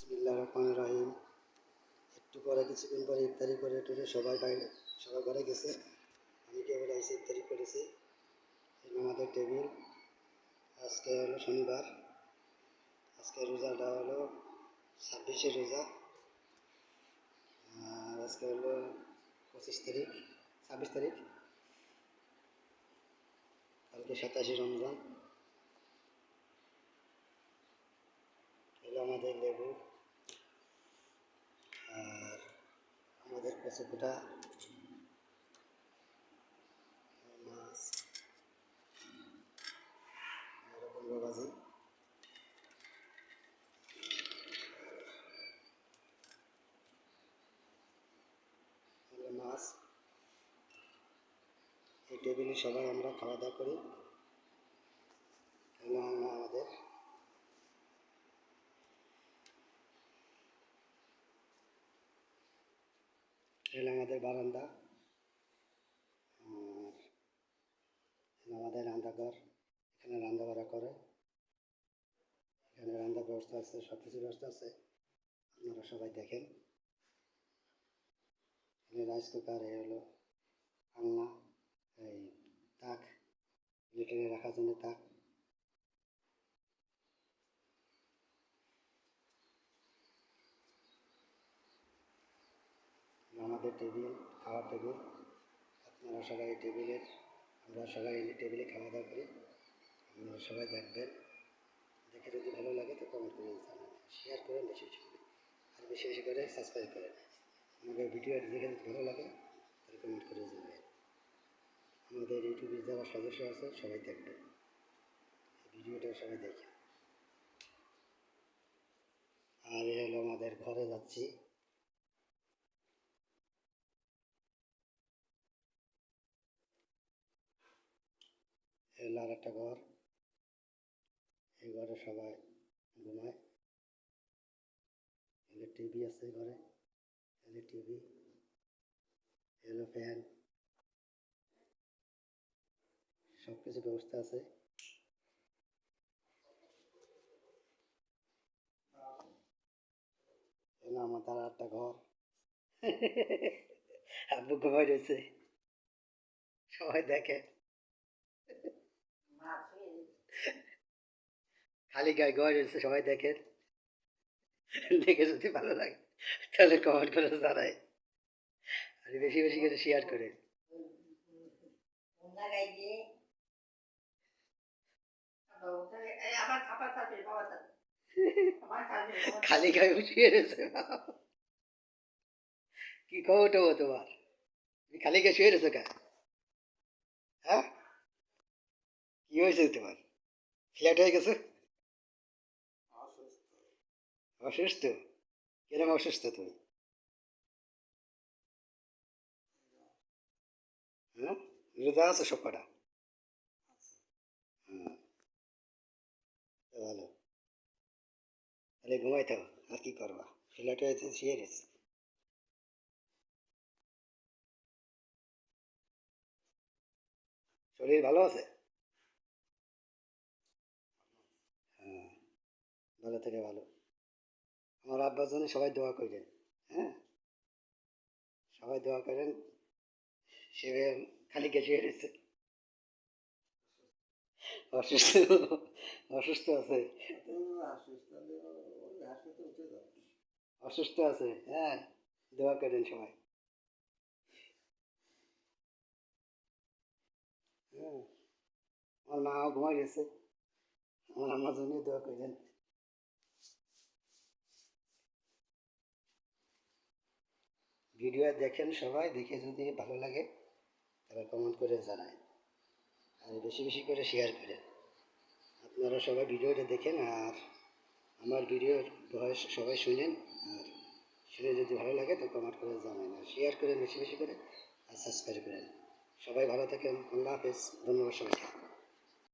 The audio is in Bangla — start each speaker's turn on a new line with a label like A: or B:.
A: বিসমিল্লাহ রহমান রহিম। একটু পরে কিছুক্ষণ পরে ইফতারি করে টুরে সবাই বাইরে সবাই ঘরে গেছে। আমি কেবল এসে ইফতারি করেছি। আমাদের টেবিল। আজকে হলো শনিবার। আজকে রোজাটা হলো ছাব্বিশে রোজা। আর আজকে হলো পঁচিশ তারিখ, ছাব্বিশ তারিখ। কালকে সাতাশে রমজান হলো আমাদের লেবু আর মাছ মাছ। সবাই আমরা খাওয়া দাওয়া করি। এগুলো হলো আমাদের এটা আমাদের বারান্দা। আর আমাদের রান্নাঘর এখানে রান্না বাড়া করে। এখানে রান্নার ব্যবস্থা আছে সব কিছুর ব্যবস্থা আছে। আপনারা সবাই দেখেন। এখানে রাইস কুকার এ হলো আলনা, এই তাক। লিটারে রাখার জন্য তাক। আমাদের টেবিল খাওয়ার টেবিল আপনারা সবাই টেবিলের আমরা সবাই টেবিলে খাওয়া দাওয়া করি। আপনারা সবাই দেখবেন। দেখে যদি ভালো লাগে তো কমেন্ট করে জানাবেন। শেয়ার করেন, বেশি বেশি করে। আর বেশি বেশি করে সাবস্ক্রাইব করেন। আমাদের ভিডিও দেখে যদি ভালো লাগে, তাহলে কমেন্ট করে জানাবেন। আমাদের ইউটিউবে যারা সদস্য আছে, সবাই দেখবেন। ভিডিওটা সবাই দেখেন। আর এ হলো আমাদের ঘরে যাচ্ছি। এ হলো আর একটা ঘর। এই ঘরে সবাই ঘুমায়। এলে টিভি আছে ঘরে। এলে টিভি। এলো ফ্যান। সব কিছু ব্যবস্থা আছে। আমার তার একটা ঘর। আব্বু ঘুমাই রয়েছে। সবাই দেখে। খালি গায়ে রয়েছে সবাই দেখেন দেখে যদি ভালো লাগে, তাহলে কমেন্ট করে জানাই। আর বেশি বেশি করে শেয়ার করে। খালি গায়ে শুয়ে রয়েছে কি খবর তোমার। তুমি খালি গায়ে শুয়ে রয়েছো কা হ্যাঁ? কি হয়েছে তোমার? ফ্ল্যাট হয়ে গেছে? অসুস্থ? কিরম অসুস্থ তুমি? হ্যাঁ? রোজা আছে সব কটা হ্যাঁ ভালো। তাহলে ঘুমাই থাকো, আর কি করবা? ফ্ল্যাটে হয়েছে শুয়ে গেছে শরীর ভালো আছে হ্যাঁ ভালো থেকে ভালো। আমার আব্বার জন্য সবাই দোয়া করবেন হ্যাঁ? সবাই দোয়া করেন, সে খালি গেছে। রয়েছে অসুস্থ অসুস্থ আছে। অসুস্থ আছে হ্যাঁ? দোয়া করেন সবাই। হ্যাঁ? আমার মাও ঘুমাই গেছে। আমার আমার জন্য দোয়া করেন। ভিডিও দেখেন সবাই, দেখে যদি ভালো লাগে, তাহলে কমেন্ট করে জানায়। আর বেশি বেশি করে শেয়ার করেন। আপনারা সবাই ভিডিওটা দেখেন, আর আমার ভিডিওর ভয়েস সবাই শুনেন, আর শুনে যদি ভালো লাগে, তো কমেন্ট করে জানান। আর শেয়ার করেন বেশি বেশি করে, আর সাবস্ক্রাইব করেন। সবাই ভালো থাকেন, আল্লাহ হাফেজ, ধন্যবাদ সবাইকে।